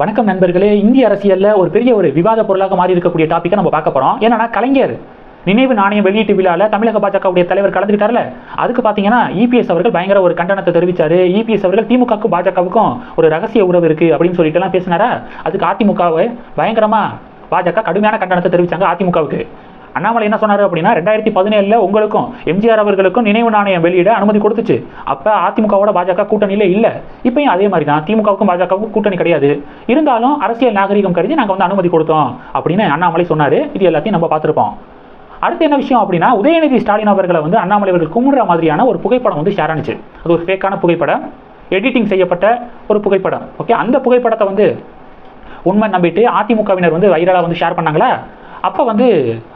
வணக்கம் நண்பர்களே இந்திய அரசியல்ல ஒரு பெரிய ஒரு விவாத பொருளாக மாறி இருக்கக்கூடிய டாப்பிக்கை நம்ம பார்க்க போகிறோம் என்னன்னா கலைஞர். நினைவு நாணயம் வெளியீட்டு விழாவில் தமிழக பாஜகவுடைய தலைவர் கலந்துக்கிட்டார்ல? அதுக்கு பார்த்தீங்கன்னா இபிஎஸ் அவர்கள் பயங்கர ஒரு கண்டனத்தை தெரிவித்தார் இபிஎஸ் அவர்கள் திமுகவுக்கும் பாஜகவுக்கும் ஒரு ரகசிய உறவு இருக்குது அப்படின்னு சொல்லிட்டுலாம் பேசினாரா? அதுக்கு அதிமுகவை பயங்கரமாக பாஜக கடுமையான கண்டனத்தை தெரிவித்தாங்க அதிமுகவுக்கு. அண்ணாமலை என்ன சொன்னார் அப்படின்னா ரெண்டாயிரத்தி பதினேழில் உங்களுக்கும் எம்ஜிஆர் அவர்களுக்கும் நினைவு நாணயம் வெளியிட அனுமதி கொடுத்துச்சு. அப்போ அதிமுகவோட பாஜக கூட்டணியில் இல்லை. இப்பயும் அதே மாதிரி தான் திமுகவுக்கும் பாஜகவுக்கும் கூட்டணி கிடையாது. இருந்தாலும் அரசியல் நாகரிகம் கருதி நாங்கள் வந்து அனுமதி கொடுத்தோம் அப்படின்னு அண்ணாமலை சொன்னார். இது எல்லாத்தையும் நம்ம பார்த்துருப்போம். அடுத்து என்ன விஷயம் அப்படின்னா உதயநிதி ஸ்டாலின் அவர்களை வந்து அண்ணாமலை அவர்கள் கும்பிடுற மாதிரியான ஒரு புகைப்படம் வந்து ஷேர் ஆனிச்சு. அது ஒரு ஃபேக்கான புகைப்படம். எடிட்டிங் செய்யப்பட்ட ஒரு புகைப்படம். ஓகே அந்த புகைப்படத்தை வந்து உண்மை நம்பிட்டு அதிமுகவினர் வந்து வைரலாக வந்து ஷேர் பண்ணாங்களா? அப்போ வந்து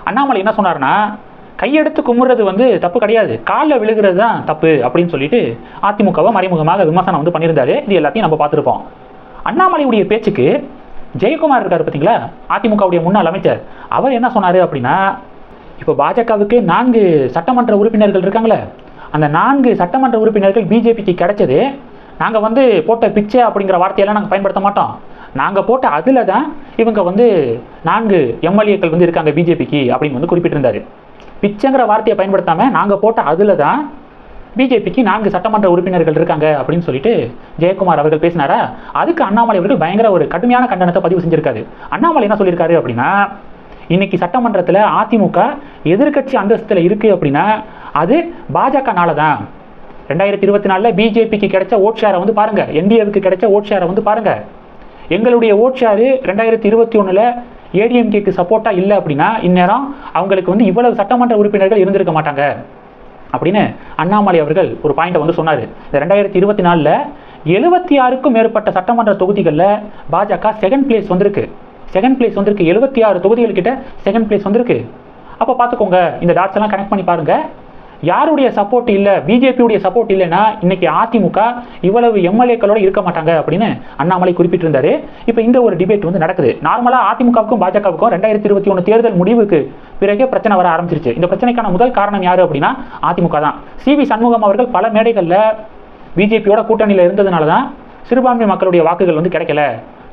அண்ணாமலை என்ன சொன்னார்னா கையெடுத்து கும்பிட்றது வந்து தப்பு கிடையாது. காலில் விழுகிறது தான் தப்பு அப்படின்னு சொல்லிட்டு அதிமுகவை மறைமுகமாக விமர்சனம் வந்து பண்ணியிருந்தாரு. இது எல்லாத்தையும் நம்ம பார்த்துருப்போம். அண்ணாமலையுடைய பேச்சுக்கு ஜெயக்குமார் இருக்கார் பார்த்தீங்களா? அதிமுகவுடைய முன்னாள் அமைச்சர். அவர் என்ன சொன்னார் அப்படின்னா இப்போ பாஜகவுக்கு நான்கு சட்டமன்ற உறுப்பினர்கள் இருக்காங்களே அந்த நான்கு சட்டமன்ற உறுப்பினர்கள் பிஜேபிக்கு கிடைச்சது நாங்கள் வந்து போட்ட பிச்சை அப்படிங்கிற வார்த்தையெல்லாம் நாங்கள் பயன்படுத்த மாட்டோம். நாங்கள் போட்ட அதில் தான் இவங்க வந்து நான்கு எம்எல்ஏக்கள் வந்து இருக்காங்க பிஜேபிக்கு அப்படின்னு வந்து குறிப்பிட்டிருந்தாரு. பிச்சைங்கிற வார்த்தையை பயன்படுத்தாமல் நாங்கள் போட்ட அதில் தான் பிஜேபிக்கு நான்கு சட்டமன்ற உறுப்பினர்கள் இருக்காங்க அப்படின்னு சொல்லிட்டு ஜெயக்குமார் அவர்கள் பேசினாரா? அதுக்கு அண்ணாமலை அவர்கள் பயங்கர ஒரு கடுமையான கண்டனத்தை பதிவு செஞ்சிருக்காரு. அண்ணாமலை என்ன சொல்லியிருக்காரு அப்படின்னா இன்னைக்கு சட்டமன்றத்தில் அதிமுக எதிர்க்கட்சி அந்தஸ்தில் இருக்குது அப்படின்னா அது பாஜகனால தான் ரெண்டாயிரத்தி இருபத்தி நாலில் பிஜேபிக்கு கிடைச்ச ஓட் ஷேரை வந்து பாருங்கள் என்டிஏவுக்கு கிடைச்ச ஓட் ஷேரை வந்து பாருங்கள் எங்களுடைய ஓட் ரெண்டாயிரத்தி இருபத்தி ஒன்றில் ஏடிஎம்கேக்கு சப்போர்ட்டாக இல்லை அப்படின்னா இந்நேரம் அவங்களுக்கு வந்து இவ்வளவு சட்டமன்ற உறுப்பினர்கள் இருந்திருக்க மாட்டாங்க. அப்படின்னு அண்ணாமலை அவர்கள் ஒரு பாயிண்ட்டை வந்து சொன்னார். இந்த ரெண்டாயிரத்தி இருபத்தி நாலில் எழுபத்தி ஆறுக்கும் மேற்பட்ட சட்டமன்ற தொகுதிகளில் பாஜக செகண்ட் பிளேஸ் வந்திருக்கு. செகண்ட் பிளேஸ் வந்திருக்கு. எழுபத்தி ஆறு தொகுதிகள் கிட்ட செகண்ட் பிளேஸ் வந்திருக்கு. அப்போ பார்த்துக்கோங்க இந்த டாட்ஸ் எல்லாம் கனெக்ட் பண்ணி பாருங்கள் யாருடைய சப்போர்ட் இல்லை? பிஜேபியுடைய சப்போர்ட் இல்லைன்னா இன்னைக்கு அதிமுக இவ்வளவு எம்எல்ஏக்களோட இருக்க மாட்டாங்க அப்படின்னு அண்ணாமலை குறிப்பிட்டிருந்தாரு. இப்போ இந்த ஒரு டிபேட் வந்து நடக்குது. நார்மலாக அதிமுகவுக்கும் பாஜகவுக்கும் ரெண்டாயிரத்தி இருபத்தி ஒன்று தேர்தல் முடிவுக்கு பிறகே பிரச்சனை வர ஆரம்பிச்சிருச்சு. இந்த பிரச்சனைக்கான முதல் காரணம் யாரு அப்படின்னா அதிமுக தான். சி வி சண்முகம் அவர்கள் பல மேடைகளில் பிஜேபியோட கூட்டணியில் இருந்ததுனால தான் சிறுபான்மை மக்களுடைய வாக்குகள் வந்து கிடைக்கல.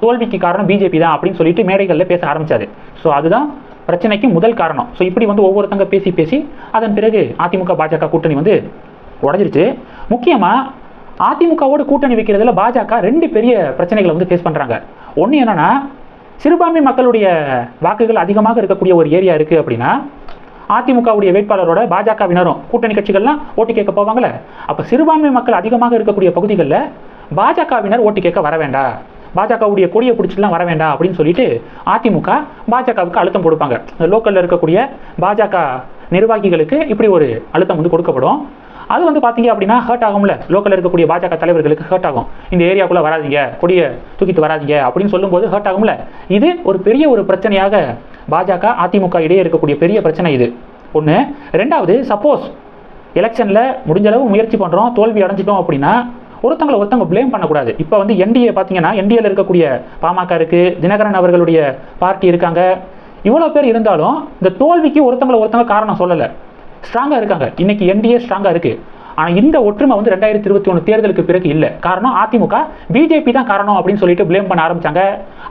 தோல்விக்கு காரணம் பிஜேபி தான் அப்படின்னு சொல்லிட்டு மேடைகளில் பேச ஆரம்பிச்சாரு. ஸோ அதுதான் பிரச்சனைக்கு முதல் காரணம். ஸோ இப்படி வந்து ஒவ்வொருத்தங்க பேசி பேசி அதன் பிறகு அதிமுக பாஜக கூட்டணி வந்து உடஞ்சிருச்சு. முக்கியமாக அதிமுகவோட கூட்டணி வைக்கிறதுல பாஜக ரெண்டு பெரிய பிரச்சனைகளை வந்து ஃபேஸ் பண்ணுறாங்க ஒன்று என்னன்னா சிறுபான்மை மக்களுடைய வாக்குகள் அதிகமாக இருக்கக்கூடிய ஒரு ஏரியா இருக்குது அப்படின்னா அதிமுகவுடைய வேட்பாளரோட பாஜகவினரும் கூட்டணி கட்சிகள்லாம் ஓட்டு கேட்க போவாங்கல்ல? அப்போ சிறுபான்மை மக்கள் அதிகமாக இருக்கக்கூடிய பகுதிகளில் பாஜகவினர் ஓட்டு கேட்க வர வேண்டாம் பாஜகவுடைய கொடியை பிடிச்சிலாம் வர வேண்டாம் அப்படின்னு சொல்லிட்டு அதிமுக பாஜகவுக்கு அழுத்தம் கொடுப்பாங்க லோக்கலில் இருக்கக்கூடிய பாஜக நிர்வாகிகளுக்கு இப்படி ஒரு அழுத்தம் வந்து கொடுக்கப்படும். அது வந்து பார்த்தீங்க அப்படின்னா ஹர்ட் ஆகும்ல. லோக்கலில் இருக்கக்கூடிய பாஜக தலைவர்களுக்கு ஹர்ட் ஆகும். இந்த ஏரியாக்குள்ளே வராதீங்க கொடியை தூக்கிட்டு வராதீங்க அப்படின்னு சொல்லும்போது ஹர்ட் ஆகும்ல. இது ஒரு பெரிய ஒரு பிரச்சனையாக பாஜக அதிமுக இடையே இருக்கக்கூடிய பெரிய பிரச்சனை இது. ஒன்று ரெண்டாவது சப்போஸ் எலெக்ஷனில் முடிஞ்ச அளவு முயற்சி பண்ணுறோம் தோல்வி அடைஞ்சிட்டோம் அப்படின்னா ஒருத்தங்களை ஒருத்தவங்க ப்ளேம் பண்ணக்கூடாது. இப்போ வந்து என்டிஏ பார்த்தீங்கன்னா என்டிஏல இருக்கக்கூடிய பாமக இருக்குது தினகரன் அவர்களுடைய பார்ட்டி இருக்காங்க. இவ்வளோ பேர் இருந்தாலும் இந்த தோல்விக்கு ஒருத்தங்களை ஒருத்தவங்க காரணம் சொல்லலை. ஸ்ட்ராங்காக இருக்காங்க. இன்னைக்கு என்டிஏ ஸ்ட்ராங்காக இருக்குது ஆனால் இந்த ஒற்றுமை வந்து ரெண்டாயிரத்தி இருபத்தி ஒன்று தேர்தலுக்கு பிறகு இல்லை. காரணம் அதிமுக பிஜேபி தான் காரணம் அப்படின்னு சொல்லிட்டு ப்ளேம் பண்ண ஆரம்பிச்சாங்க.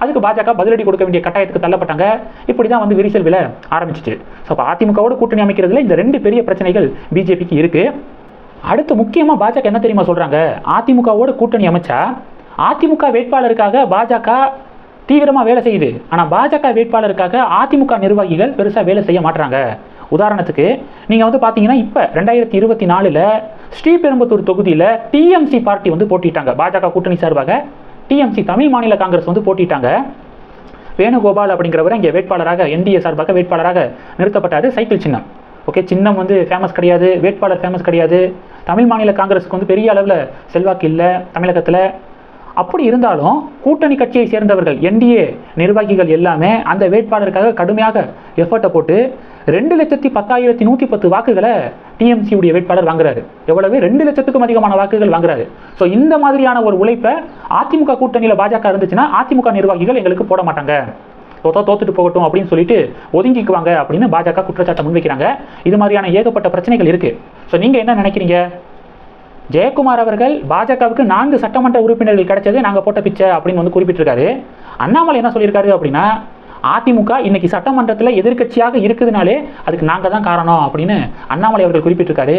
அதுக்கு பாஜக பதிலடி கொடுக்க வேண்டிய கட்டாயத்துக்கு தள்ளப்பட்டாங்க. இப்படி தான் வந்து விரிசல் விழ ஆரம்பிச்சிச்சு. ஸோ அப்போ அதிமுகவோட கூட்டணி அமைக்கிறதுல இந்த ரெண்டு பெரிய பிரச்சனைகள் பிஜேபிக்கு இருக்குது அடுத்து முக்கியமாக பாஜக என்ன தெரியுமா சொல்கிறாங்க அதிமுகவோட கூட்டணி அமைச்சா அதிமுக வேட்பாளருக்காக பாஜக தீவிரமாக வேலை செய்யுது. ஆனால் பாஜக வேட்பாளருக்காக அதிமுக நிர்வாகிகள் பெருசாக வேலை செய்ய மாட்டாங்க உதாரணத்துக்கு நீங்கள் வந்து பார்த்தீங்கன்னா இப்போ ரெண்டாயிரத்தி இருபத்தி நாலில் ஸ்ரீபெரும்புத்தூர் தொகுதியில் டிஎம்சி பார்ட்டி வந்து போட்டிட்டாங்க. பாஜக கூட்டணி சார்பாக டிஎம்சி தமிழ் மாநில காங்கிரஸ் வந்து போட்டிட்டாங்க. வேணுகோபால் அப்படிங்கிறவர் இங்கே வேட்பாளராக என்டிஏ சார்பாக வேட்பாளராக நிறுத்தப்பட்டார். சைக்கிள் சின்னம். ஓகே சின்னம் வந்து ஃபேமஸ் கிடையாது வேட்பாளர் ஃபேமஸ் கிடையாது. தமிழ் மாநில காங்கிரஸுக்கு வந்து பெரிய அளவில் செல்வாக்கு இல்லை தமிழகத்தில். அப்படி இருந்தாலும் கூட்டணி கட்சியை சேர்ந்தவர்கள் என்டிஏ நிர்வாகிகள் எல்லாமே அந்த வேட்பாளருக்காக கடுமையாக எஃபர்ட்டை போட்டு ரெண்டு லட்சத்தி பத்தாயிரத்தி நூற்றி பத்து வாக்குகளை டிஎம்சியுடைய வேட்பாளர் வாங்குறாரு. எவ்வளவு? ரெண்டு லட்சத்துக்கும் அதிகமான வாக்குகள் வாங்குறாரு. ஸோ இந்த மாதிரியான ஒரு உழைப்பை அதிமுக கூட்டணியில் பாஜக இருந்துச்சுன்னா அதிமுக நிர்வாகிகள் எங்களுக்கு போட மாட்டாங்க. தோத்தா தோத்துட்டு போகட்டும் அப்படின்னு சொல்லிட்டு ஒதுங்கிக்குவாங்க அப்படின்னு பாஜக குற்றச்சாட்டை முன்வைக்கிறாங்க. இது மாதிரியான ஏகப்பட்ட பிரச்சனைகள் இருக்கு. ஸோ நீங்க என்ன நினைக்கிறீங்க? ஜெயக்குமார் அவர்கள் பாஜகவுக்கு நான்கு சட்டமன்ற உறுப்பினர்கள் கிடைச்சது நாங்கள் போட்ட பிச்சை அப்படின்னு வந்து குறிப்பிட்டிருக்காரு. அண்ணாமலை என்ன சொல்லியிருக்காரு அப்படின்னா அதிமுக இன்னைக்கு சட்டமன்றத்தில் எதிர்க்கட்சியாக இருக்குதுனாலே அதுக்கு நாங்கள் தான் காரணம் அப்படின்னு அண்ணாமலை அவர்கள் குறிப்பிட்டிருக்காரு.